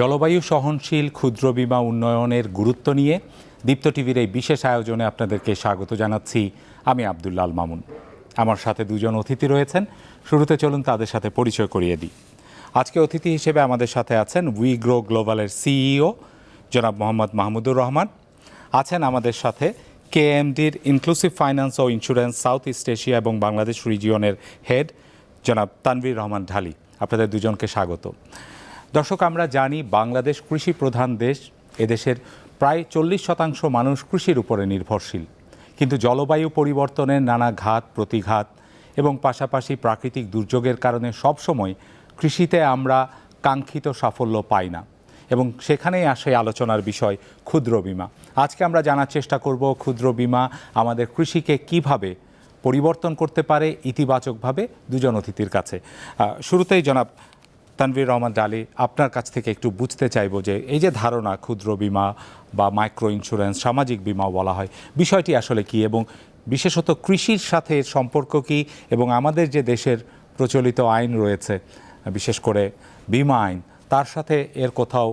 জলবায়ু সহনশীল ক্ষুদ্র বিমা উন্নয়নের গুরুত্ব নিয়ে দীপ্ত টিভির এই বিশেষ আয়োজনে আপনাদেরকে স্বাগত জানাচ্ছি আমি আবদুল্লাল মামুন। আমার সাথে দুজন অতিথি রয়েছেন। শুরুতে চলুন তাদের সাথে পরিচয় করিয়ে দিই। আজকে অতিথি হিসেবে আমাদের সাথে আছেন উই গ্রো গ্লোবালের সিইও জনাব মোহাম্মদ মাহমুদুর রহমান। আছেন আমাদের সাথে কেএমডির ইনক্লুসিভ ফাইন্যান্স ও ইন্স্যুরেন্স সাউথ ইস্ট এশিয়া এবং বাংলাদেশ রিজিয়নের হেড জনাব তানভীর রহমান ঢালি। আপনাদের দুজনকে স্বাগত। দর্শক, আমরা জানি বাংলাদেশ কৃষি প্রধান দেশ। এদেশের প্রায় চল্লিশ শতাংশ মানুষ কৃষির উপরে নির্ভরশীল। কিন্তু জলবায়ু পরিবর্তনের নানা ঘাত, প্রতিঘাত এবং পাশাপাশি প্রাকৃতিক দুর্যোগের কারণে সবসময় কৃষিতে আমরা কাঙ্ক্ষিত সাফল্য পাই না এবং সেখানেই আসে আলোচনার বিষয় ক্ষুদ্র বিমা। আজকে আমরা জানার চেষ্টা করব ক্ষুদ্র বিমা আমাদের কৃষিকে কীভাবে পরিবর্তন করতে পারে ইতিবাচকভাবে দুজন অতিথির কাছে। শুরুতেই জনাব তানভীর রহমান ডালি, আপনার কাছ থেকে একটু বুঝতে চাইব যে এই যে ধারণা, ক্ষুদ্র বিমা বা মাইক্রো ইন্স্যুরেন্স, সামাজিক বিমা বলা হয়, বিষয়টি আসলে কি এবং বিশেষত কৃষির সাথে সম্পর্ক কি এবং আমাদের যে দেশের প্রচলিত আইন রয়েছে, বিশেষ করে বিমা আইন, তার সাথে এর কোথাও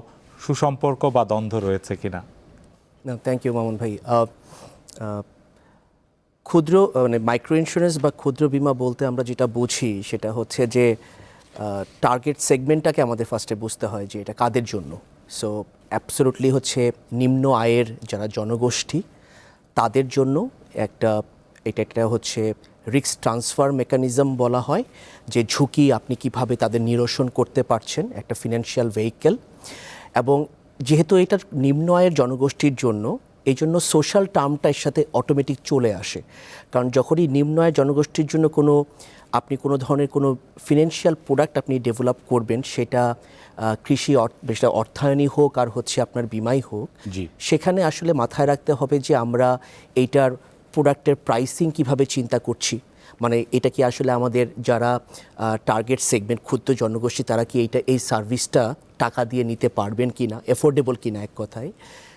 সুসম্পর্ক বা দ্বন্দ্ব রয়েছে কিনা? না থ্যাংক ইউ মামুন ভাই। ক্ষুদ্র মানে মাইক্রো ইন্স্যুরেন্স বা ক্ষুদ্র বিমা বলতে আমরা যেটা বুঝি, সেটা হচ্ছে যে টার্গেট সেগমেন্টটাকে আমাদের ফার্স্টে বুঝতে হয় যে এটা কাদের জন্য। সো অ্যাবসোলুটলি হচ্ছে নিম্ন আয়ের যারা জনগোষ্ঠী, তাদের জন্য একটা, এটা একটা হচ্ছে রিক্স ট্রান্সফার মেকানিজম বলা হয়, যে ঝুঁকি আপনি কীভাবে তাদের নিরসন করতে পারছেন একটা ফিনান্সিয়াল ভেহিকেল এবং যেহেতু এটা নিম্ন আয়ের জনগোষ্ঠীর জন্য এই জন্য সোশ্যাল টার্মটা এর সাথে অটোমেটিক চলে আসে। কারণ যখনই নিম্ন আয়ের জনগোষ্ঠীর জন্য কোনো আপনি কোনো ধরনের কোনো ফিনান্সিয়াল প্রোডাক্ট আপনি ডেভেলপ করবেন সেটা কৃষি অর্থ- সেটা অর্থায়নই হোক আর হচ্ছে আপনার বিমাই হোক জি। সেখানে আসলে মাথায় রাখতে হবে যে আমরা এইটার প্রোডাক্টের প্রাইসিং কীভাবে চিন্তা করছি। মানে এটা কি আসলে আমাদের যারা টার্গেট সেগমেন্ট ক্ষুদ্র জনগোষ্ঠী তারা কি এইটা এই সার্ভিসটা টাকা দিয়ে নিতে পারবেন কি না এফোর্ডেবল কিনা এক কথায়।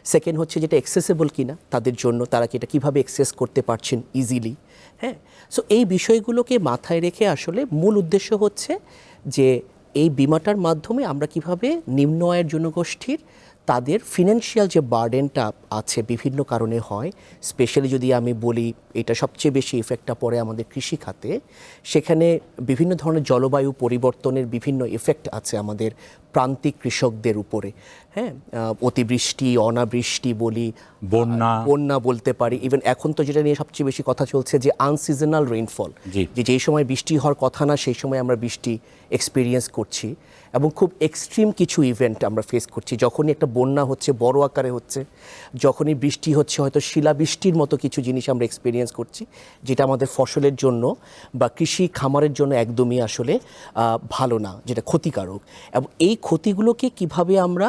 সেকেন্ড হচ্ছে যেটা অ্যাক্সেসেবল কিনা তাদের জন্য তারা কি এটা কীভাবে অ্যাক্সেস করতে পারছেন ইজিলি হ্যাঁ? সো এই বিষয়গুলোকে মাথায় রেখে আসলে মূল উদ্দেশ্য হচ্ছে যে এই বিমাটার মাধ্যমে আমরা কীভাবে নিম্ন আয়ের জনগোষ্ঠীর তাদের ফিনান্সিয়াল যে বার্ডেনটা আছে বিভিন্ন কারণে হয় স্পেশালি যদি আমি বলি এটা সবচেয়ে বেশি ইফেক্টটা পড়ে আমাদের কৃষি খাতে, সেখানে বিভিন্ন ধরনের জলবায়ু পরিবর্তনের বিভিন্ন ইফেক্ট আছে আমাদের প্রান্তিক কৃষকদের উপরে। হ্যাঁ অতিবৃষ্টি অনাবৃষ্টি বলি বন্যা। বন্যা বলতে পারি। ইভেন এখন তো যেটা নিয়ে সবচেয়ে বেশি কথা চলছে যে আনসিজনাল রেইনফল যে যেই সময় বৃষ্টি হওয়ার কথা না সেই সময় আমরা বৃষ্টি এক্সপিরিয়েন্স করছি। এবং খুব এক্সট্রিম কিছু ইভেন্ট আমরা ফেস করছি। যখনই একটা বন্যা হচ্ছে বড় আকারে হচ্ছে যখনই বৃষ্টি হচ্ছে হয়তো শিলাবৃষ্টির মতো কিছু জিনিস আমরা এক্সপিরিয়েন্স করছি যেটা আমাদের ফসলের জন্য বা কৃষি খামারের জন্য একদমই আসলে ভালো না যেটা ক্ষতিকারক। এবং এই ক্ষতিগুলোকে কীভাবে আমরা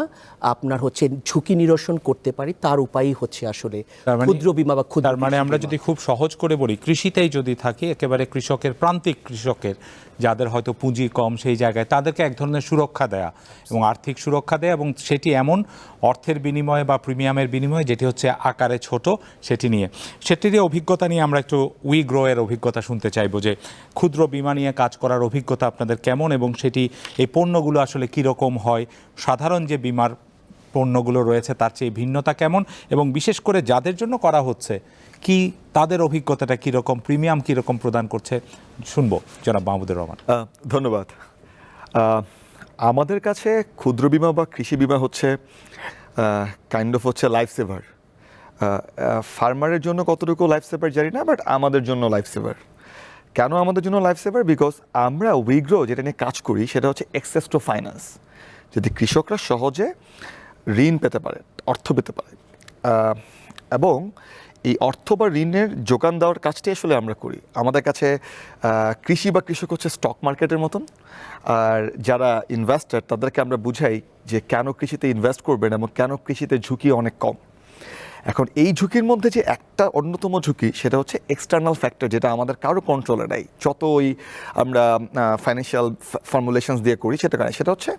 আপনার হচ্ছে ঝুঁকি নিরসন করতে পারি তার উপায়ই হচ্ছে আসলে মানে- ক্ষুদ্র বিমা বা ক্ষুদ্র মানে আমরা যদি খুব সহজ করে বলি কৃষিতেই যদি থাকি একেবারে কৃষকের প্রান্তিক কৃষকের যাদের হয়তো পুঁজি কম সেই জায়গায় তাদেরকে এক ধরনের সুরক্ষা দেয়া এবং আর্থিক সুরক্ষা দেয়া এবং সেটি এমন অর্থের বিনিময়ে বা প্রিমিয়ামের বিনিময়ে যেটি হচ্ছে আকারে ছোট সেটি নিয়ে। সেটির অভিজ্ঞতা নিয়ে আমরা একটু উই গ্রো এর অভিজ্ঞতা শুনতে চাইব যে ক্ষুদ্র বিমা নিয়ে কাজ করার অভিজ্ঞতা আপনাদের কেমন এবং সেটি এই পণ্যগুলো আসলে কীরকম হয়, সাধারণ যে বিমার পণ্যগুলো রয়েছে তার চেয়ে ভিন্নতা কেমন এবং বিশেষ করে যাদের জন্য করা হচ্ছে, কি তাদের অভিজ্ঞতাটা কীরকম, প্রিমিয়াম কীরকম প্রদান করছে, শুনব, জনাব মাহমুদুর রহমান। ধন্যবাদ। আমাদের কাছে ক্ষুদ্র বিমা বা কৃষি বিমা হচ্ছে কাইন্ড অফ হচ্ছে লাইফ সেভার ফার্মারের জন্য কতটুকু লাইফ সেভার জানি না বাট আমাদের জন্য লাইফ সেভার কেন আমাদের জন্য লাইফ সেভার বিকজ আমরা উইগ্রো যেটা নিয়ে কাজ করি, সেটা হচ্ছে অ্যাক্সেস টু ফাইন্যান্স যদি কৃষকরা সহজে ঋণ পেতে পারে, অর্থ পেতে পারে। এবং এই অর্থ বা ঋণের যোগান দেওয়ার কাজটি আসলে আমরা করি। আমাদের কাছে কৃষি বা কৃষক হচ্ছে স্টক মার্কেটের মতন। আর যারা ইনভেস্টার তাদেরকে আমরা বুঝাই যে কেন কৃষিতে ইনভেস্ট করবেন এবং কেন কৃষিতে ঝুঁকি অনেক কম। এখন এই ঝুঁকির মধ্যে যে একটা অন্যতম ঝুঁকি সেটা হচ্ছে এক্সটার্নাল ফ্যাক্টর যেটা আমাদের কারও কন্ট্রোলে নাই। যত ওই আমরা ফাইন্যান্সিয়াল ফর্মুলেশনস দিয়ে করি সেটা কারণে সেটা হচ্ছে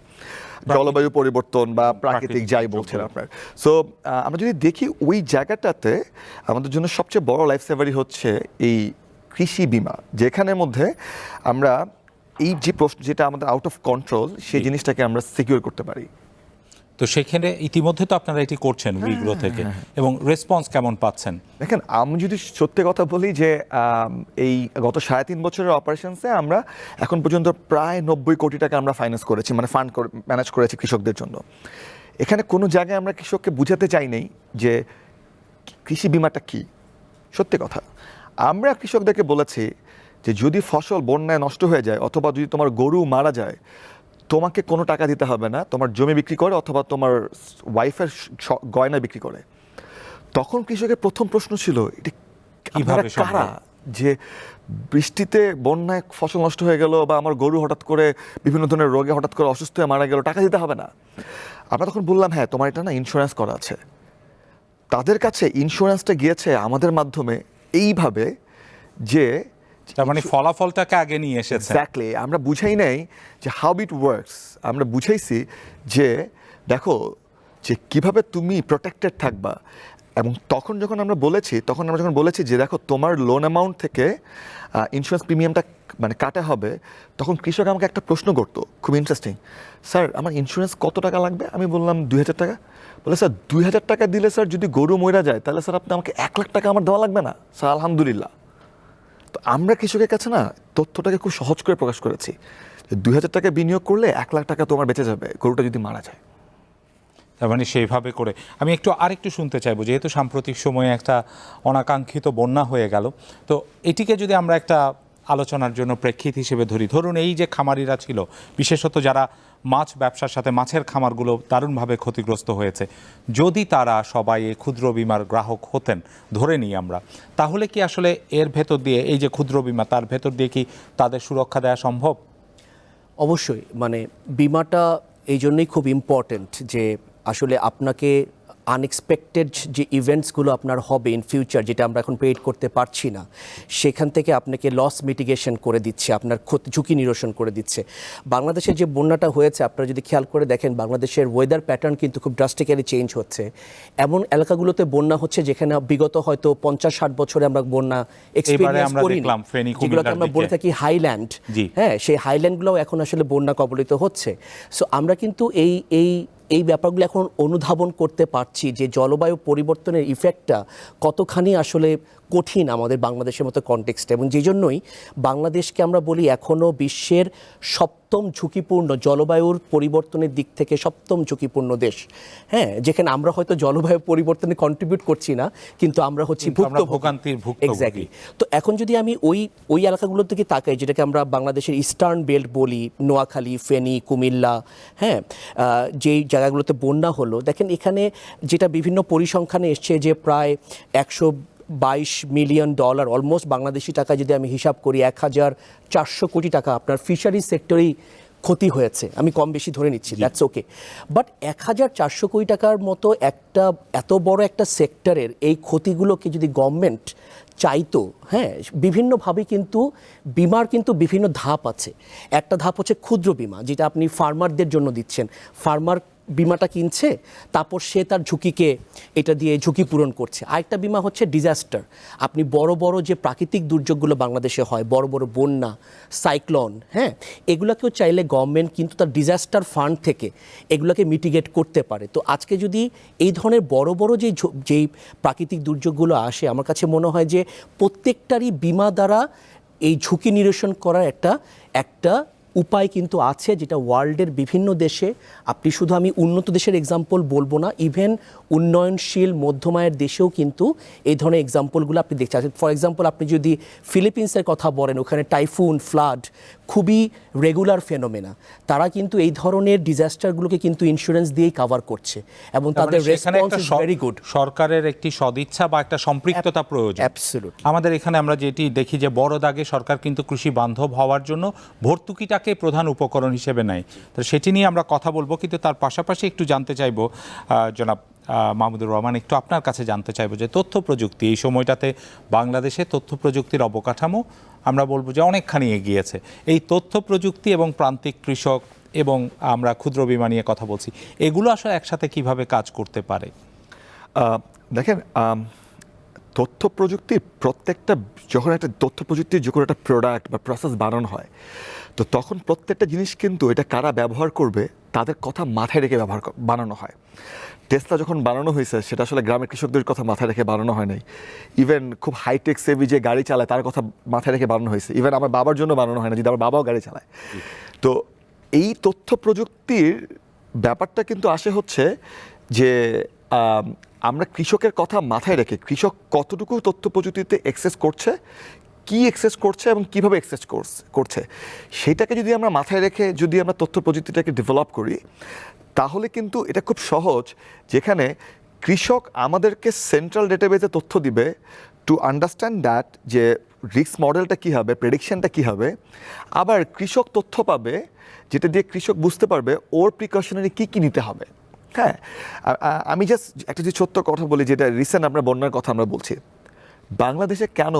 জলবায়ু পরিবর্তন বা প্রাকৃতিক যাই বলছেন আপনার। সো আমরা যদি দেখি ওই জায়গাটাতে আমাদের জন্য সবচেয়ে বড় লাইফ সেভারই হচ্ছে এই কৃষি বিমা যেখানের মধ্যে আমরা এই যে প্রশ্ন যেটা আমাদের আউট অফ কন্ট্রোল সেই জিনিসটাকে আমরা সিকিউর করতে পারি। তো সেখানে ইতিমধ্যে তো আপনারা এটি করছেন উইগ্রো থেকে এবং রেসপন্স কেমন পাচ্ছেন? দেখেন আমি যদি সত্যি কথা বলি যে এই গত সাড়ে তিন বছরের অপারেশনসে আমরা এখন পর্যন্ত প্রায় নব্বই কোটি টাকা আমরা ফাইন্যান্স করেছি মানে ফান্ড ম্যানেজ করেছি কৃষকদের জন্য। এখানে কোনো জায়গায় আমরা কৃষককে বুঝাতে চাই নাই যে কৃষি বিমাটা কি? সত্যি কথা। আমরা কৃষকদেরকে বলেছি যে যদি ফসল বন্যায় নষ্ট হয়ে যায় অথবা যদি তোমার গরু মারা যায় তোমাকে কোনো টাকা দিতে হবে না তোমার জমি বিক্রি করে অথবা তোমার ওয়াইফের গয়না বিক্রি করে। তখন কৃষকের প্রথম প্রশ্ন ছিল এটা কারা? যে বৃষ্টিতে বন্যায় ফসল নষ্ট হয়ে গেল বা আমার গরু হঠাৎ করে বিভিন্ন ধরনের রোগে হঠাৎ করে অসুস্থ হয়ে মারা গেল টাকা দিতে হবে না। আমরা তখন বললাম হ্যাঁ তোমার এটা না ইন্স্যুরেন্স করা আছে। তাদের কাছে ইন্স্যুরেন্সটা গিয়েছে আমাদের মাধ্যমে এইভাবে যে তার মানে ফলাফলটাকে আগে নিয়ে এসেছে। এক্স্যাক্টলি আমরা বুঝাই নাই যে হাউ ইট ওয়ার্কস আমরা বুঝাইছি যে দেখো যে কীভাবে তুমি প্রোটেক্টেড থাকবা। এবং তখন যখন আমরা বলেছি তখন আমরা যখন বলেছি যে দেখো তোমার লোন অ্যামাউন্ট থেকে ইন্স্যুরেন্স প্রিমিয়ামটা মানে কাটা হবে তখন কৃষক আমাকে একটা প্রশ্ন করতো। খুব ইন্টারেস্টিং স্যার আমার ইন্স্যুরেন্স কত টাকা লাগবে? আমি বললাম দুই হাজার টাকা। বলে স্যার দুই হাজার টাকা দিলে স্যার যদি গরু মরে যায় তাহলে স্যার আপনি আমাকে এক লাখ টাকা আমার দেওয়া লাগবে না? স্যার আলহামদুলিল্লাহ। তো আমরা কৃষকের কাছে না তথ্যটাকে খুব সহজ করে প্রকাশ করেছি। দুই হাজার টাকা বিনিয়োগ করলে এক লাখ টাকা তোমার বেঁচে যাবে, গরুটা যদি মারা যায়। তার মানে সেইভাবে করে। আমি একটু আরেকটু শুনতে চাইব, যেহেতু সাম্প্রতিক সময়ে একটা অনাকাঙ্ক্ষিত বন্যা হয়ে গেল, তো এটিকে যদি আমরা একটা আলোচনার জন্য প্রেক্ষিত হিসেবে ধরি, ধরুন এই যে খামারিরা ছিল, বিশেষত যারা মাছ ব্যবসার সাথে মাছের খামারগুলো দারুণভাবে ক্ষতিগ্রস্ত হয়েছে। যদি তারা সবাই এই ক্ষুদ্র বিমার গ্রাহক হতেন, ধরে নিই আমরা, তাহলে কি আসলে এর ভেতর দিয়ে, এই যে ক্ষুদ্র বিমা, তার ভেতর দিয়ে কি তাদের সুরক্ষা দেওয়া সম্ভব? অবশ্যই মানে বিমাটা এই জন্যই খুব ইম্পর্ট্যান্ট যে আসলে আপনাকে আনএক্সপেক্টেড যে ইভেন্টসগুলো আপনার হবে ইন ফিউচার যেটা আমরা এখন পেড করতে পারছি না সেখান থেকে আপনাকে লস মিটিগেশন করে দিচ্ছে আপনার ক্ষতি ঝুঁকি নিরসন করে দিচ্ছে। বাংলাদেশের যে বন্যাটা হয়েছে আপনারা যদি খেয়াল করে দেখেন বাংলাদেশের ওয়েদার প্যাটার্ন কিন্তু খুব ড্রাস্টিক্যালি চেঞ্জ হচ্ছে। এমন এলাকাগুলোতে বন্যা হচ্ছে যেখানে বিগত হয়তো পঞ্চাশ ষাট বছরে আমরা বন্যা এক্সপিরিয়েন্স করি যেগুলোকে আমরা বলে থাকি হাইল্যান্ড। হ্যাঁ সেই হাইল্যান্ডগুলোও এখন আসলে বন্যা কবলিত হচ্ছে। সো আমরা কিন্তু এই এই এই ব্যাপারগুলো এখন অনুধাবন করতে পারছি যে জলবায়ু পরিবর্তনের ইফেক্টটা কতখানি আসলে কঠিন আমাদের বাংলাদেশের মতো কনটেক্সট এবং যে জন্যই বাংলাদেশকে আমরা বলি এখনও বিশ্বের সপ্তম ঝুঁকিপূর্ণ জলবায়ুর পরিবর্তনের দিক থেকে সপ্তম ঝুঁকিপূর্ণ দেশ হ্যাঁ যেখানে আমরা হয়তো জলবায়ু পরিবর্তনে কন্ট্রিবিউট করছি না কিন্তু আমরা হচ্ছি ভোগান্তির। Exactly. তো এখন যদি আমি ওই ওই এলাকাগুলোর দিকে তাকাই যেটাকে আমরা বাংলাদেশের ইস্টার্ন বেল্ট বলি নোয়াখালী ফেনী কুমিল্লা হ্যাঁ যেই জায়গাগুলোতে বন্যা হলো দেখেন এখানে যেটা বিভিন্ন পরিসংখ্যানে এসছে যে প্রায় একশো বাইশ মিলিয়ন ডলার অলমোস্ট বাংলাদেশি টাকা যদি আমি হিসাব করি এক হাজার চারশো কোটি টাকা আপনার ফিশারিজ সেক্টরেই ক্ষতি হয়েছে। আমি কম বেশি ধরে নিচ্ছি দ্যাটস ওকে বাট এক হাজার চারশো কোটি টাকার মতো একটা এত বড় একটা সেক্টরের এই ক্ষতিগুলোকে যদি গভর্নমেন্ট চাইতো হ্যাঁ বিভিন্নভাবে কিন্তু বিমার কিন্তু বিভিন্ন ধাপ আছে। একটা ধাপ হচ্ছে ক্ষুদ্র বিমা যেটা আপনি ফার্মারদের জন্য দিচ্ছেন। ফার্মার বিমাটা কিনছে, তারপর সে তার ঝুঁকিকে এটা দিয়ে ঝুঁকি পূরণ করছে। আরেকটা বিমা হচ্ছে ডিজাস্টার আপনি বড় বড় যে প্রাকৃতিক দুর্যোগগুলো বাংলাদেশে হয়, বড় বড় বন্যা সাইক্লন হ্যাঁ এগুলোকেও চাইলে গভর্নমেন্ট কিন্তু তার ডিজাস্টার ফান্ড থেকে এগুলোকে মিটিগেট করতে পারে। তো আজকে যদি এই ধরনের বড় বড় যে যেই প্রাকৃতিক দুর্যোগগুলো আসে, আমার কাছে মনে হয় যে প্রত্যেকটারই বিমা দ্বারা এই ঝুঁকি নিরসন করার একটা একটা উপায় কিন্তু আছে যেটা ওয়ার্ল্ডের বিভিন্ন দেশে। আপনি শুধু আমি উন্নত দেশের এক্সাম্পল বলব না ইভেন উন্নয়নশীল মধ্যমায়ের দেশেও কিন্তু এই ধরনের এক্সাম্পলগুলো আপনি দেখতে পাচ্ছেন ফর এক্সাম্পল আপনি যদি ফিলিপিন্সের কথা বলেন, ওখানে টাইফুন ফ্লাড খুবই রেগুলার ফেনোমেনা তারা কিন্তু এই ধরনের ডিজাস্টারগুলোকে কিন্তু ইন্স্যুরেন্স দিয়েই কভার করছে এবং তাদের রেসপন্স ইজ ভেরি গুড সরকারের একটি সদিচ্ছা বা একটা সম্পৃক্ততা প্রয়োজন। Absolutely. আমাদের এখানে আমরা যেটি দেখি যে বড় দাগে সরকার কিন্তু কৃষি বান্ধব হওয়ার জন্য ভর্তুকিটাকে প্রধান উপকরণ হিসেবে নেয়। তো সেটি নিয়ে আমরা কথা বলব কিন্তু তার পাশাপাশি একটু জানতে চাইব জনাব মাহমুদুর রহমান, একটু আপনার কাছে জানতে চাইব যে তথ্য প্রযুক্তি, এই সময়টাতে বাংলাদেশে তথ্য প্রযুক্তির অবকাঠামো, আমরা বলব যে অনেকখানি এগিয়েছে। এই তথ্য প্রযুক্তি এবং প্রান্তিক কৃষক এবং আমরা ক্ষুদ্র বিমা নিয়ে কথা বলছি, এগুলো আসলে একসাথে কীভাবে কাজ করতে পারে? দেখেন তথ্য প্রযুক্তির প্রত্যেকটা, যখন একটা তথ্য প্রযুক্তির যখন একটা প্রোডাক্ট বা প্রসেস বানানো হয়, তো তখন প্রত্যেকটা জিনিস কিন্তু এটা কারা ব্যবহার করবে তাদের কথা মাথায় রেখে ব্যবহার বানানো হয়। টেসলা যখন বানানো হয়েছে, সেটা আসলে গ্রামের কৃষকদের কথা মাথায় রেখে বানানো হয় নাই। ইভেন খুব হাইটেক সেভি যে গাড়ি চালায়, তার কথা মাথায় রেখে বানানো হয়েছে। ইভেন আমার বাবার জন্য বানানো হয় না, যদি আমার বাবাও গাড়ি চালায়। তো এই তথ্য প্রযুক্তির ব্যাপারটা কিন্তু আসে হচ্ছে যে আমরা কৃষকের কথা মাথায় রেখে, কৃষক কতটুকু তথ্য প্রযুক্তিতে এক্সেস করছে কি এক্সেস করছে এবং কীভাবে এক্সেস করছে সেটাকে যদি আমরা মাথায় রেখে যদি আমরা তথ্য প্রযুক্তিটাকে ডেভেলপ করি, তাহলে কিন্তু এটা খুব সহজ, যেখানে কৃষক আমাদেরকে সেন্ট্রাল ডেটাবেজে তথ্য দিবে টু আন্ডারস্ট্যান্ড দ্যাট যে রিস্ক মডেলটা কী হবে প্রেডিকশনটা কী হবে। আবার কৃষক তথ্য পাবে, যেটা দিয়ে কৃষক বুঝতে পারবে ওর প্রিকশনারি কী কী নিতে হবে। হ্যাঁ আমি জাস্ট একটা যে ছোট্ট কথা বলি, যেটা রিসেন্ট আমরা বন্যার কথা আমরা বলছি। বাংলাদেশে কেন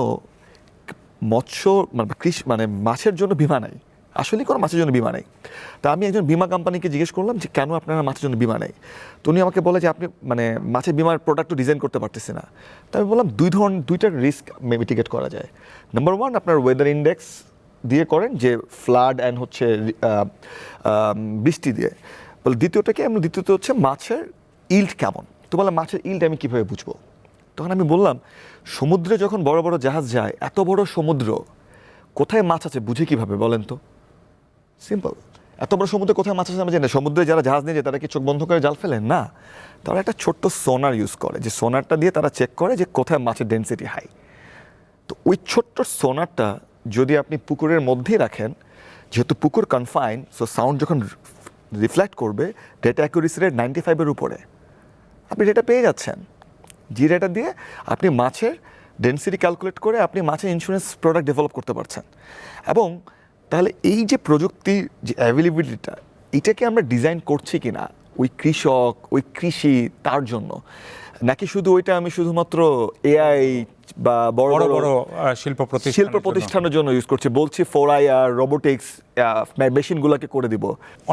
মৎস্য মানে কৃষি মানে মাছের জন্য বিমা নাই। আসলে কোনো মাছের জন্য বিমা নেই। তা আমি একজন বিমা কোম্পানিকে জিজ্ঞেস করলাম যে, কেন আপনারা মাছের জন্য বিমা নেই? তো উনি আমাকে বলে যে, আপনি মানে মাছের বিমার প্রোডাক্টও ডিজাইন করতে পারতেছে না। তো আমি বললাম, দুই ধরনের দুইটা রিস্ক মিটিগেট করা যায়। নাম্বার ওয়ান আপনার ওয়েদার ইন্ডেক্স দিয়ে করেন যে ফ্লাড অ্যান্ড হচ্ছে বৃষ্টি দিয়ে। বলে, দ্বিতীয়টা কি? আমরা দ্বিতীয়ত হচ্ছে মাছের ইল্ড কেমন? তো বললাম, মাছের ইল্ড আমি কীভাবে বুঝব? তখন আমি বললাম, সমুদ্রে যখন বড় বড় জাহাজ যায়, এত বড় সমুদ্র, কোথায় মাছ আছে বুঝে কীভাবে বলেন তো? সিম্পল এত বড় সমুদ্রে কোথায় মাছ আছে আমরা জানি সমুদ্রে যারা জাহাজ নিয়ে যায়, তারা কি চোখ বন্ধ করে জাল ফেলেন না। তারা একটা ছোট্ট সোনার ইউজ করে। যে সোনারটা দিয়ে তারা চেক করে যে কোথায় মাছের ডেন্সিটি হাই তো ওই ছোট্ট সোনারটা যদি আপনি পুকুরের মধ্যেই রাখেন, যেহেতু পুকুর কনফাইন সো সাউন্ড যখন রিফ্লেক্ট করবে ডেটা অ্যাকুরেসি রেট নাইনটি ফাইভের উপরে। আপনি ডেটা পেয়ে যাচ্ছেন। ডেটা দিয়ে আপনি মাছের ডেন্সিটি ক্যালকুলেট করে আপনি মাছের ইন্স্যুরেন্স প্রোডাক্ট ডেভেলপ করতে পারছেন। এবং তাহলে এই যে প্রযুক্তির যে অ্যাভেলেবিলিটিটা এটাকে আমরা ডিজাইন করছি কি না ওই কৃষক ওই কৃষি তার জন্য? নাকি শুধু ওইটা আমি শুধুমাত্র এআই বা বড় বড় শিল্প প্রতিষ্ঠান শিল্প প্রতিষ্ঠানের জন্য ইউজ করছি। বলছি ফোর আই আর রোবোটিক্স মেশিনগুলোকে করে দিব।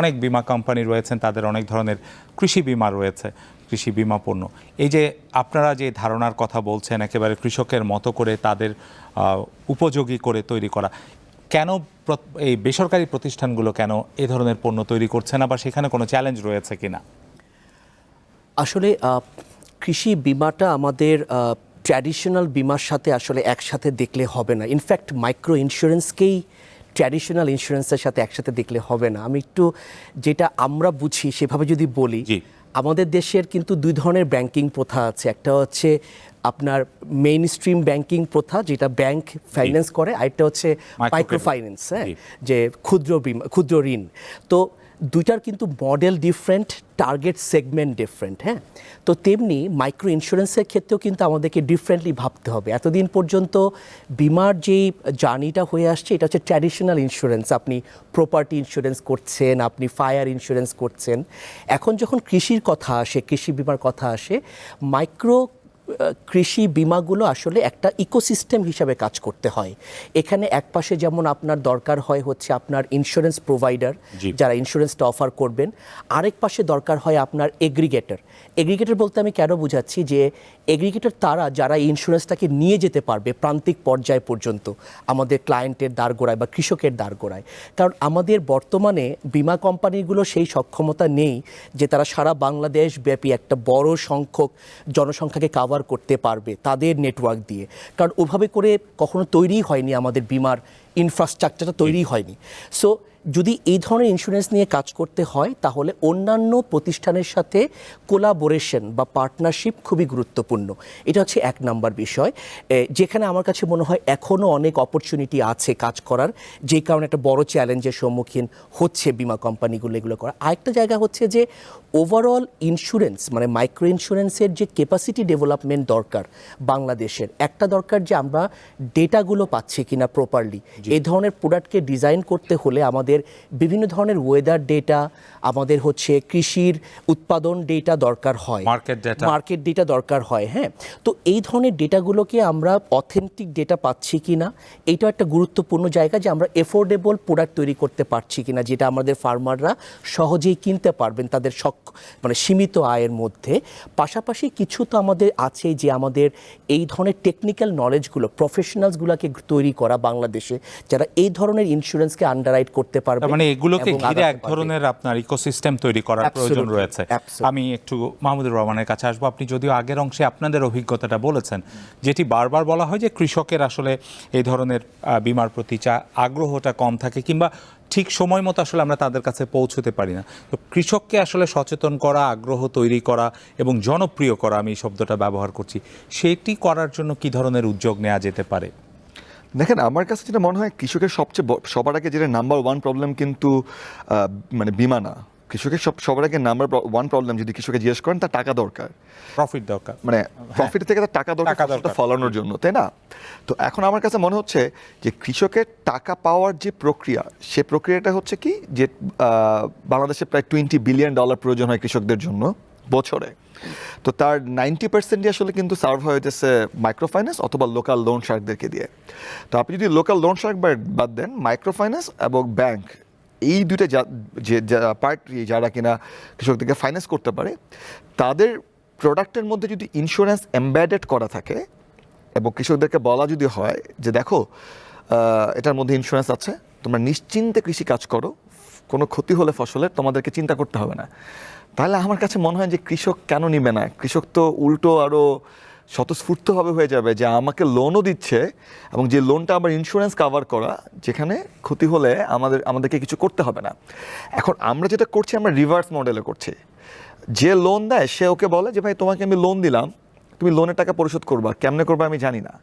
অনেক বিমা কোম্পানি রয়েছেন তাদের অনেক ধরনের কৃষি বিমা রয়েছে। কৃষি বিমা পণ্য। এই যে আপনারা যে ধারণার কথা বলছেন একেবারে কৃষকের মতো করে তাদের উপযোগী করে তৈরি করা কেন এই বেসরকারি প্রতিষ্ঠানগুলো কেন এ ধরনের পণ্য তৈরি করছে না বা সেখানে কোনো চ্যালেঞ্জ রয়েছে কি না আসলে কৃষি বিমাটা আমাদের ট্র্যাডিশনাল বিমার সাথে আসলে একসাথে দেখলে হবে না। ইনফ্যাক্ট মাইক্রো ইন্স্যুরেন্সকেই ট্র্যাডিশনাল ইন্স্যুরেন্সের সাথে একসাথে দেখলে হবে না। আমি একটু যেটা আমরা বুঝি সেভাবে যদি বলি। আমাদের দেশের কিন্তু দুই ধরনের ব্যাংকিং প্রথা আছে। একটা হচ্ছে আপনার মেইন স্ট্রিম ব্যাংকিং প্রথা যেটা ব্যাংক ফাইন্যান্স করে আরেকটা হচ্ছে। মাইক্রো ফাইন্যান্স হ্যাঁ যে ক্ষুদ্র বিমা ক্ষুদ্র ঋণ। তো দুইটার কিন্তু model different target segment different হ্যাঁ? তো তেমনি মাইক্রো ইন্স্যুরেন্সের ক্ষেত্রেও কিন্তু আমাদেরকে ডিফারেন্টলি ভাবতে হবে। এতদিন পর্যন্ত বিমার যেই জার্নিটা হয়ে আসছে, এটা হচ্ছে ট্র্যাডিশনাল ইন্স্যুরেন্স আপনি প্রপার্টি ইন্স্যুরেন্স করছেন, আপনি ফায়ার ইন্স্যুরেন্স করছেন। এখন যখন কৃষির কথা আসে, কৃষি বিমার কথা আসে মাইক্রো কৃষি বিমাগুলো আসলে একটা ইকোসিস্টেম হিসাবে কাজ করতে হয়। এখানে একপাশে যেমন আপনার দরকার হয় হচ্ছে আপনার ইন্স্যুরেন্স প্রোভাইডার যারা ইন্স্যুরেন্সটা অফার করবেন আরেক পাশে দরকার হয় আপনার এগ্রিগেটর এগ্রিগেটর বলতে আমি কেন বুঝাচ্ছি যে এগ্রিগেটর তারা যারা এই ইন্স্যুরেন্সটাকে নিয়ে যেতে পারবে প্রান্তিক পর্যায় পর্যন্ত আমাদের ক্লায়েন্টের দ্বারগোড়ায় বা কৃষকের দ্বারগোড়ায় কারণ আমাদের বর্তমানে বিমা কোম্পানিগুলো সেই সক্ষমতা নেই যে তারা সারা বাংলাদেশ ব্যাপী একটা বড় সংখ্যক জনসংখ্যাকে কাভার করতে পারবে তাদের নেটওয়ার্ক দিয়ে। কারণ ওভাবে করে কখনো তৈরি হয়নি আমাদের বিমার ইনফ্রাস্ট্রাকচারটা তৈরি হয়নি। সো যদি এই ধরনের ইন্স্যুরেন্স নিয়ে কাজ করতে হয় তাহলে অন্যান্য প্রতিষ্ঠানের সাথে কোলাবোরেশন বা পার্টনারশিপ খুবই গুরুত্বপূর্ণ। এটা হচ্ছে এক নাম্বার বিষয়। যেখানে আমার কাছে মনে হয় এখনও অনেক অপরচুনিটি আছে কাজ করার। যে কারণে একটা বড় চ্যালেঞ্জের সম্মুখীন হচ্ছে বিমা কোম্পানিগুলো এগুলো করা। আরেকটা জায়গা হচ্ছে যে ওভারঅল ইন্স্যুরেন্স মানে মাইক্রো ইন্স্যুরেন্সের যে ক্যাপাসিটি ডেভেলপমেন্ট দরকার বাংলাদেশের একটা দরকার যে আমরা ডেটাগুলো পাচ্ছি কিনা প্রপারলি এই ধরনের প্রোডাক্টকে ডিজাইন করতে হলে আমাদের বিভিন্ন ধরনের ওয়েদার ডেটা আমাদের হচ্ছে কৃষির উৎপাদন ডেটা দরকার হয়। Market data। মার্কেট ডেটা দরকার হয় হ্যাঁ। তো এই ধরনের ডেটাগুলোকে আমরা অথেন্টিক ডেটা পাচ্ছি কিনা এইটা একটা গুরুত্বপূর্ণ জায়গা যে আমরা এফোর্ডেবল প্রোডাক্ট তৈরি করতে পারছি কিনা যেটা আমাদের ফার্মাররা সহজেই কিনতে পারবেন তাদের সক্ষ মানে সীমিত আয়ের মধ্যে। পাশাপাশি কিছু তো আমাদের আছে যে আমাদের এই ধরনের টেকনিক্যাল নলেজগুলো প্রফেশনালসগুলোকে তৈরি করা বাংলাদেশে যারা এই ধরনের ইন্স্যুরেন্সকে আন্ডাররাইট করতে পারবে মানে এগুলোকে ঘিরে এক ধরনের আপনার ইকোসিস্টেম তৈরি করার প্রয়োজন রয়েছে। আমি একটু মাহমুদুর রহমানের কাছে আসব। আপনি যদিও আগের অংশে আপনাদের অভিজ্ঞতাটা বলেছেন যেটি বারবার বলা হয় যে কৃষকের আসলে এই ধরনের বিমার প্রতি চা আগ্রহটা কম থাকে কিংবা ঠিক সময় মতো আসলে আমরা তাদের কাছে পৌঁছতে পারি না। তো কৃষককে আসলে সচেতন করা, আগ্রহ তৈরি করা এবং জনপ্রিয় করা আমি এই শব্দটা ব্যবহার করছি। সেটি করার জন্য কি ধরনের উদ্যোগ নেওয়া যেতে পারে? দেখেন, আমার কাছে যেটা মনে হয়, কৃষকের সবচেয়ে সবার আগে যেটা নাম্বার ওয়ান প্রবলেম কিন্তু মানে বিমা না। কৃষকের সব সবার আগে নাম্বার ওয়ান প্রবলেম যদি কৃষকে জিজ্ঞেস করেন তার টাকা দরকার। প্রফিট দরকার। মানে প্রফিট থেকে তার টাকা দরকার। ফলানোর জন্য তাই না? তো এখন আমার কাছে মনে হচ্ছে যে কৃষকের টাকা পাওয়ার যে প্রক্রিয়া সে প্রক্রিয়াটা হচ্ছে কি যে বাংলাদেশে প্রায় টোয়েন্টি বিলিয়ন ডলার প্রয়োজন হয় কৃষকদের জন্য বছরে। তো তার নাইনটি পার্সেন্টই আসলে কিন্তু সার্ভ হয়ে যেতেছে মাইক্রোফাইন্যান্স অথবা লোকাল লোন শার্কদেরকে দিয়ে। তো আপনি যদি লোকাল লোন শার্ক বাদ দেন মাইক্রোফাইন্যান্স এবং ব্যাংক এই দুইটা যা- পার্টি যারা কিনা কৃষকদেরকে ফাইন্যান্স করতে পারে, তাদের প্রোডাক্টের মধ্যে যদি ইন্স্যুরেন্স এমবেডেড করা থাকে, এবং কৃষকদেরকে বলা যদি হয় যে, দেখো এটার মধ্যে ইন্স্যুরেন্স আছে, তোমরা নিশ্চিন্তে কৃষি কাজ করো, কোনো ক্ষতি হলে ফসলের তোমাদেরকে চিন্তা করতে হবে না। তাহলে আমার কাছে মনে হয় যে, কৃষক কেন নিবে না? কৃষক তো উল্টো আরও স্বতঃস্ফূর্তভাবে হয়ে যাবে যে আমাকে লোনও দিচ্ছে এবং যে লোনটা আমার ইন্স্যুরেন্স কাভার করা, যেখানে ক্ষতি হলে আমাদের, আমাদেরকে কিছু করতে হবে না। এখন আমরা যেটা করছি, আমরা রিভার্স মডেলে করছি। যে লোন দেয়, সে ওকে বলে যে, ভাই, তোমাকে আমি লোন দিলাম, তুমি লোনের টাকা পরিশোধ করবা, কেমনে করবা আমি জানি না।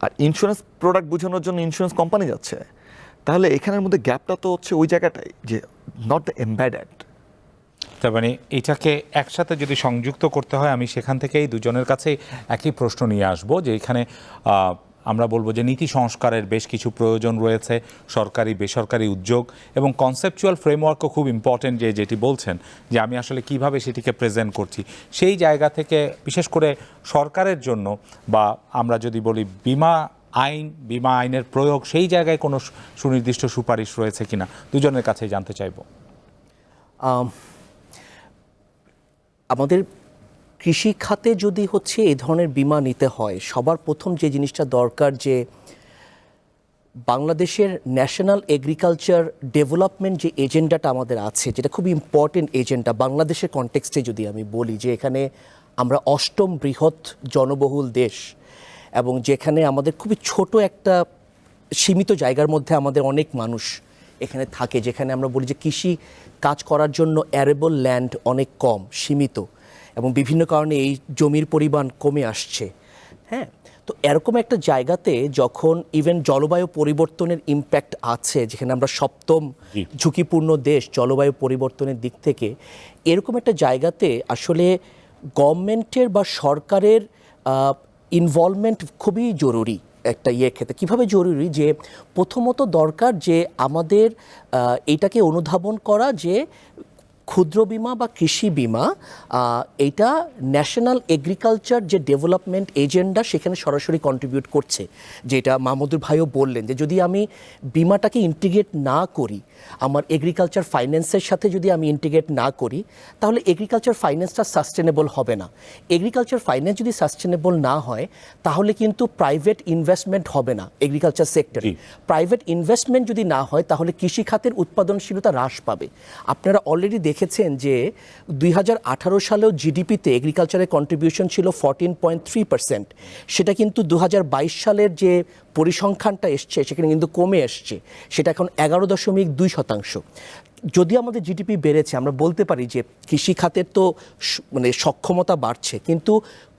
আর ইন্স্যুরেন্স প্রোডাক্ট বোঝানোর জন্য ইন্স্যুরেন্স কোম্পানি যাচ্ছে। তাহলে এখানের মধ্যে গ্যাপটা তো হচ্ছে ওই জায়গাটাই যে নট দ্য এমবেডেড তার মানে এটাকে একসাথে যদি সংযুক্ত করতে হয়, আমি সেখান থেকেই দুজনের কাছে একই প্রশ্ন নিয়ে আসব, যে এখানে আমরা বলব যে নীতি সংস্কারের বেশ কিছু প্রয়োজন রয়েছে, সরকারি, বেসরকারি উদ্যোগ এবং কনসেপচুয়াল ফ্রেমওয়ার্কও খুব ইম্পর্টেন্ট যে যেটি বলছেন, যে আমি আসলে কীভাবে সেটিকে প্রেজেন্ট করছি। সেই জায়গা থেকে বিশেষ করে সরকারের জন্য বা আমরা যদি বলি বিমা আইন, বিমা আইনের প্রয়োগ, সেই জায়গায় কোনো সুনির্দিষ্ট সুপারিশ রয়েছে কিনা, দুজনের কাছেই জানতে চাইব। আমাদের কৃষি খাতে যদি হচ্ছে এই ধরনের বিমা নিতে হয়, সবার প্রথম যে জিনিসটা দরকার যে বাংলাদেশের ন্যাশনাল এগ্রিকালচার ডেভেলপমেন্ট যে এজেন্ডাটা আমাদের আছে, যেটা খুব ইম্পর্টেন্ট এজেন্ডা, বাংলাদেশের কনটেক্সটে যদি আমি বলি যে এখানে আমরা অষ্টম বৃহৎ জনবহুল দেশ এবং যেখানে আমাদের খুবই ছোট একটা সীমিত জায়গার মধ্যে আমাদের অনেক মানুষ এখানে থাকে যেখানে আমরা বলি যে কৃষি কাজ করার জন্য অ্যারেবল ল্যান্ড অনেক কম সীমিত এবং বিভিন্ন কারণে এই জমির পরিমাণ কমে আসছে। হ্যাঁ তো এরকম একটা জায়গাতে যখন ইভেন জলবায়ু পরিবর্তনের ইম্প্যাক্ট আছে যেখানে আমরা সপ্তম ঝুঁকিপূর্ণ দেশ জলবায়ু পরিবর্তনের দিক থেকে এরকম একটা জায়গাতে আসলে গভর্নমেন্টের বা সরকারের ইনভলভমেন্ট খুবই জরুরি। একটা ইয়ে ক্ষেত্রে কীভাবে জরুরি যে প্রথমত দরকার যে আমাদের এটাকে অনুধাবন করা যে ক্ষুদ্র বিমা বা কৃষি বিমা এইটা ন্যাশনাল এগ্রিকালচার যে ডেভেলপমেন্ট এজেন্ডা সেখানে সরাসরি কন্ট্রিবিউট করছে। যেটা মাহমুদুর ভাইও বললেন যে যদি আমি বিমাটাকে ইন্টিগ্রেট না করি আমার এগ্রিকালচার ফাইন্যান্সের সাথে যদি আমি ইন্টিগ্রেট না করি তাহলে এগ্রিকালচার ফাইন্যান্সটা সাস্টেনেবল হবে না। এগ্রিকালচার ফাইন্যান্স যদি সাস্টেনেবল না হয় তাহলে কিন্তু প্রাইভেট ইনভেস্টমেন্ট হবে না এগ্রিকালচার সেক্টরে প্রাইভেট ইনভেস্টমেন্ট যদি না হয় তাহলে কৃষি খাতের উৎপাদনশীলতা হ্রাস পাবে। আপনারা অলরেডি দেখেছেন যে দুই হাজার আঠারো সালেও জিডিপিতে এগ্রিকালচারের কন্ট্রিবিউশন ছিল ফোরটিন পয়েন্ট থ্রি পার্সেন্ট সেটা কিন্তু দু হাজার বাইশ সালের যে পরিসংখ্যানটা এসছে, সেখানে কিন্তু কমে এসছে। সেটা এখন এগারো দশমিক দুই শতাংশ। যদি আমাদের জিডিপি বেড়েছে আমরা বলতে পারি যে কৃষি খাতের তো মানে সক্ষমতা বাড়ছে কিন্তু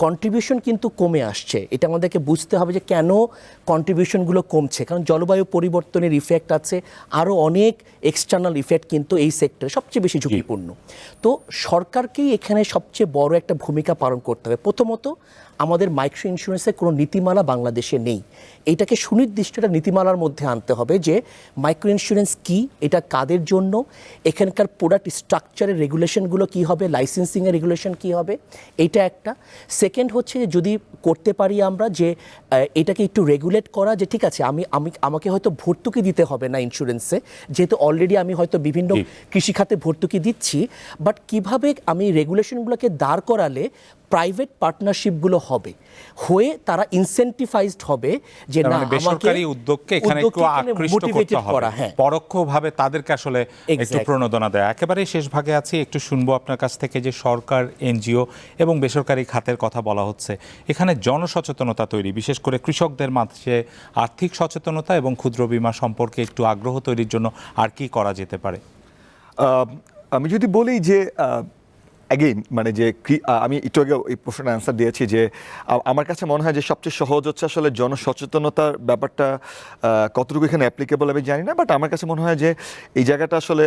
কন্ট্রিবিউশন কিন্তু কমে আসছে। এটা আমাদেরকে বুঝতে হবে যে কেন কন্ট্রিবিউশনগুলো কমছে। কারণ জলবায়ু পরিবর্তনের ইফেক্ট আছে আরও অনেক এক্সটার্নাল ইফেক্ট কিন্তু এই সেক্টরে সবচেয়ে বেশি ঝুঁকিপূর্ণ। তো সরকারকেই এখানে সবচেয়ে বড় একটা ভূমিকা পালন করতে হবে। প্রথমত আমাদের মাইক্রো ইন্স্যুরেন্সের কোনো নীতিমালা বাংলাদেশে নেই। এটাকে সুনির্দিষ্ট একটা নীতিমালার মধ্যে আনতে হবে যে মাইক্রো ইন্স্যুরেন্স কী এটা কাদের জন্য এখানকার প্রোডাক্ট স্ট্রাকচারের রেগুলেশনগুলো কি হবে লাইসেন্সিংয়ের রেগুলেশন কি হবে এটা একটা। সেকেন্ড হচ্ছে যদি করতে পারি আমরা যে এটাকে একটু রেগুলেট করা যে ঠিক আছে আমি আমি আমাকে হয়তো ভর্তুকি দিতে হবে না ইন্স্যুরেন্সে যেহেতু অলরেডি আমি হয়তো বিভিন্ন কৃষিখাতে ভর্তুকি দিচ্ছি বাট কীভাবে আমি রেগুলেশনগুলোকে দাঁড় করালে প্রাইভেট পার্টনারশিপগুলো হবে হয়ে তারা ইনসেন্টিফাইজড হবে যে না মানে আমাকে বেসরকারি উদ্যোগকে এখানে একটু আকৃষ্ট করতে হবে। হ্যাঁ। পরোক্ষভাবে তাদেরকে আসলে একটু প্রণোদনা দেয়। একেবারে শেষ ভাগে আছি একটু শুনব আপনার কাছ থেকে যে সরকার এনজিও এবং বেসরকারি খাতের কথা বলা হচ্ছে। এখানে জনসচেতনতা তৈরি বিশেষ করে কৃষকদের মাঝে আর্থিক সচেতনতা এবং ক্ষুদ্র বীমা সম্পর্কে একটু আগ্রহ তৈরির জন্য আর কি করা যেতে পারে? আহ, আমি যদি বলি যে অ্যাগেইন মানে যে আমি একটু আগে এই প্রশ্নের অ্যান্সার দিয়েছি যে আমার কাছে মনে হয় যে সবচেয়ে সহজ হচ্ছে আসলে জনসচেতনতার ব্যাপারটা কতটুকু এখানে অ্যাপ্লিকেবল আমি জানি না বাট আমার কাছে মনে হয় যে এই জায়গাটা আসলে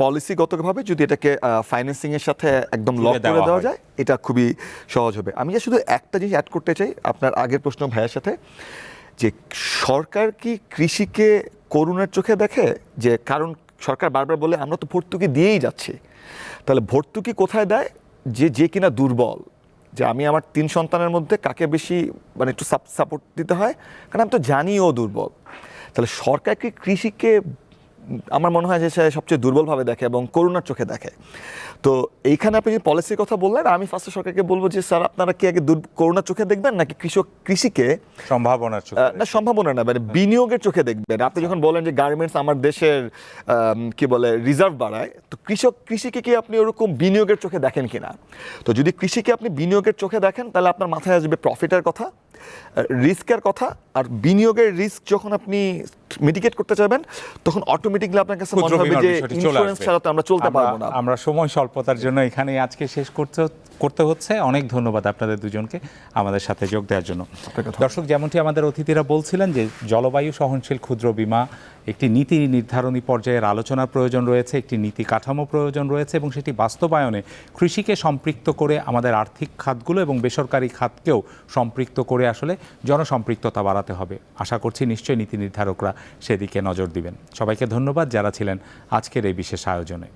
পলিসিগতভাবে যদি এটাকে ফাইন্যান্সিংয়ের সাথে একদম লক করে দেওয়া যায় এটা খুবই সহজ হবে। আমি যে শুধু একটা জিনিস অ্যাড করতে চাই আপনার আগের প্রশ্ন ভাইয়ের সাথে যে সরকার কি কৃষিকে করুণার চোখে দেখে? যে কারণ সরকার বারবার বলে আমরা তো ভর্তুকি দিয়েই যাচ্ছি। তাহলে ভর্তুকি কোথায় দেয়? যে যে কিনা দুর্বল। যে আমি আমার তিন সন্তানের মধ্যে কাকে বেশি মানে একটু সাপোর্ট দিতে হয়? কারণ আমি তো জানিও দুর্বল। তাহলে সরকার কি কৃষিকে আমার মনে হয় যে সে সবচেয়ে দুর্বলভাবে দেখে এবং করুণার চোখে দেখে। তো এইখানে আপনি যে পলিসির কথা বললেন আমি ফার্স্টে সরকারকে বলব যে স্যার আপনারা কি আগে দুর- করুণার চোখে দেখবেন নাকি কৃষক কৃষিকে? সম্ভাবনার চোখে না সম্ভাবনা না মানে বিনিয়োগের চোখে দেখবেন। আপনি যখন বলেন যে গার্মেন্টস আমার দেশের কি বলে রিজার্ভ বাড়ায় তো কৃষক কৃষিকে কি আপনি ওরকম বিনিয়োগের চোখে দেখেন কি না তো যদি কৃষিকে আপনি বিনিয়োগের চোখে দেখেন তাহলে আপনার মাথায় আসবে প্রফিটের কথা রিস্কের কথা আর বিনিয়োগের রিস্ক যখন আপনি মিটিগেট করতে চাইবেন তখন অটোমেটিকলি আপনার কাছে মনে হবে যে ইন্স্যুরেন্স ছাড়া তো আমরা চলতে পারব না। আমরা সময় স্বল্পতার জন্য এখানে আজকে শেষ করতে করতে হচ্ছে। অনেক ধন্যবাদ আপনাদের দুজনকে আমাদের সাথে যোগ দেওয়ার জন্য। দর্শক যেমনটি আমাদের অতিথিরা বলছিলেন যে জলবায়ু সহনশীল ক্ষুদ্র বীমা একটি নীতি নির্ধারণী পর্যায়ের আলোচনার প্রয়োজন রয়েছে একটি নীতি কাঠামো প্রয়োজন রয়েছে এবং সেটি বাস্তবায়নে কৃষিকে সম্পৃক্ত করে আমাদের আর্থিক খাতগুলো এবং বেসরকারি খাতকেও সম্পৃক্ত করে আসলে জনসম্পৃক্ততা বাড়াতে হবে। আশা করছি নিশ্চয়ই নীতি নির্ধারকরা সেদিকে নজর দিবেন। সবাইকে ধন্যবাদ যারা ছিলেন আজকের এই বিশেষ আয়োজনে।